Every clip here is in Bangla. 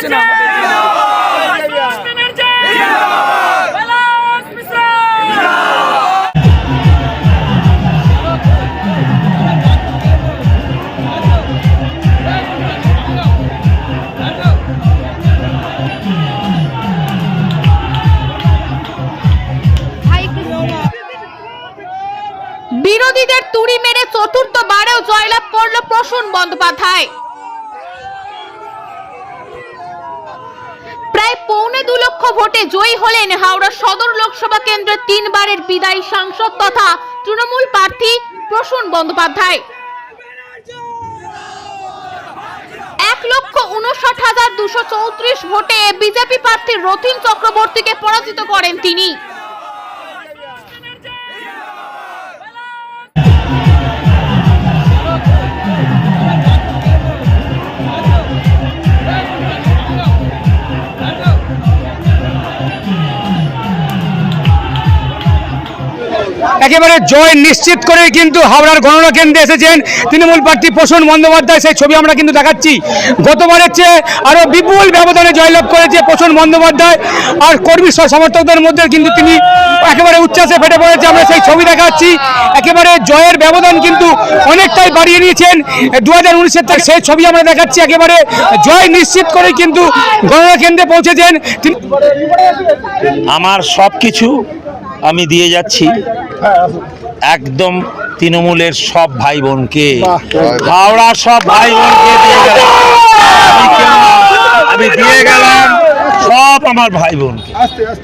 হচ্ছে না। বিরোধীদের তুড়ি মেরে চতুর্থবারেও জয়লাভ করল প্রসূন বন্দ্যোপাধ্যায় প্রায় পৌনে দু লক্ষ ভোটে জয়ী হলেন হাওড়া সদর লোকসভা কেন্দ্রের তিনবারের বিদায়ী সাংসদ তথা তৃণমূল প্রার্থী প্রসূন বন্দ্যোপাধ্যায়। এক লক্ষ উনষাট হাজার দুশো চৌত্রিশ ভোটে বিজেপি প্রার্থী রথিন চক্রবর্তীকে পরাজিত করেন তিনি। একেবারে জয় নিশ্চিত করে কিন্তু হাওড়ার গণনা কেন্দ্রে এসেছেন তৃণমূল প্রার্থী পোষণ বন্দ্যোপাধ্যায়। সেই ছবি আমরা কিন্তু দেখাচ্ছি। গতবারের চেয়ে আরও বিপুল ব্যবধানে জয়লাভ করেছে পোষণ বন্দ্যোপাধ্যায়। আর কর্মী সমর্থকদের মধ্যে কিন্তু তিনি একেবারে উচ্ছ্বাসে ফেটে পড়েছে। আমরা সেই ছবি দেখাচ্ছি। একেবারে জয়ের ব্যবধান কিন্তু অনেকটাই বাড়িয়ে নিয়েছেন। দু হাজার উনিশের থেকে সেই ছবি আমরা দেখাচ্ছি। একেবারে জয় নিশ্চিত করে কিন্তু গণনা কেন্দ্রে পৌঁছেছেন। আমার সব কিছু আমি দিয়ে যাচ্ছি। একদম তৃণমূলের সব ভাই বোনকে হাওড়ার সব ভাই বোনকে দিয়ে গেলাম আমি আমি দিয়ে গেলাম সব আমার ভাই বোনকে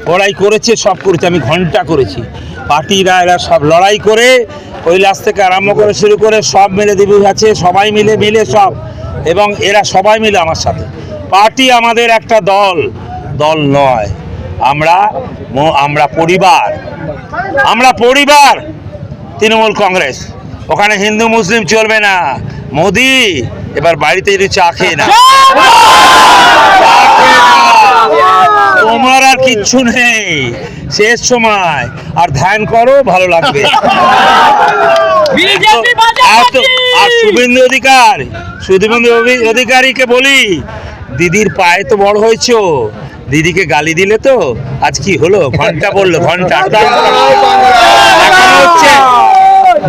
লড়াই করেছে সব করেছে আমি ঘণ্টা করেছি। পার্টিরা এরা সব লড়াই করে কৈলাস থেকে আরম্ভ করে শুরু করে সব মিলে দিবি আছে সবাই মিলে মিলে সব। এবং এরা সবাই মিলে আমার সাথে। পার্টি আমাদের একটা দল দল নয়। আমরা আমরা পরিবার। আমরা পরিবার তৃণমূল কংগ্রেস। ওখানে হিন্দু মুসলিম চলবে না। মোদি এবার বাড়িতে যদি চা খেয়ে না। তোমার আর কিচ্ছু নেই। শেষ সময়। আর ধ্যান করো ভালো লাগবে। আর শুভেন্দু অধিকার শুভেন্দু অধিকারীকে বলি দিদির পায়ে তো বড় হয়েছো। দিদিকে গালি দিলে তো আজ কি হলো? ঘণ্টা বলল ঘণ্টা। হচ্ছে?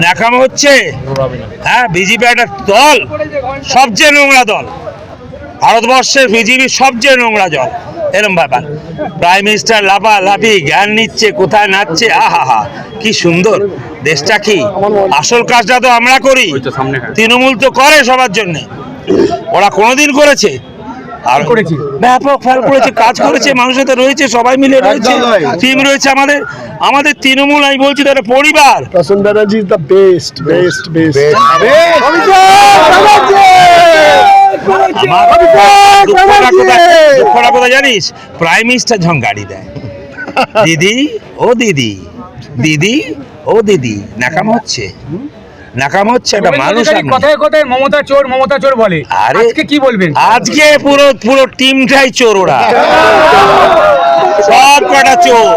ন্যাকামো হচ্ছে? হ্যাঁ বিজেপি একটা দল সবচেয়ে নোংরা দল। ভারতবর্ষের বিজেপি সবচেয়ে নোংরা জল এরম ব্যাপার। প্রাইম মিনিস্টার লাফা লাফি জ্ঞান নিচ্ছে কোথায় নাচছে? আহা হা কি সুন্দর। দেশটা কি? আসল কাজটা তো আমরা করি। তৃণমূল তো করে সবার জন্য। ওরা কোনোদিন করেছে। আর করেছে। ব্যাপক ফেল করেছে কাজ করেছে মানুষের সাথে রয়েছে সবাই মিলে রয়েছে টিম রয়েছে আমাদের আমাদের তৃণমূল আমি বলছি তারা পরিবার। দুঃখটা কোথায় জানিস? প্রাইম মিনিস্টার যখন গাড়ি দেয় দিদি ও দিদি দিদি ও দিদি নাকাম হচ্ছে। নাকাম হচ্ছে একটা মানুষ কথায় কথায় মমতা চোর মমতা চোর বলে। আরে আজকে কি বলবেন? আজকে পুরো পুরো টিমটাই চোর ওরা। সব কটা চোর?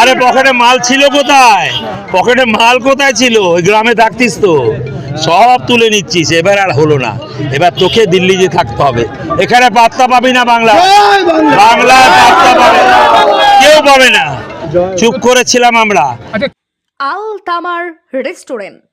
আরে পকেটে মাল ছিল কোথায়? পকেটে মাল কোথায় ছিল? ওই গ্রামে থাকতিস তো। সব তুলে নিচ্ছিস এবার আর হলো না। এবার তোকে দিল্লি যে থাকতে হবে। এখানে পাত্তা পাবি না বাংলা। বাংলায় পাত্তা পাবে না। কেউ পাবে না। চুপ করেছিলাম আমরা। আল তামার রেস্টুরেন্ট।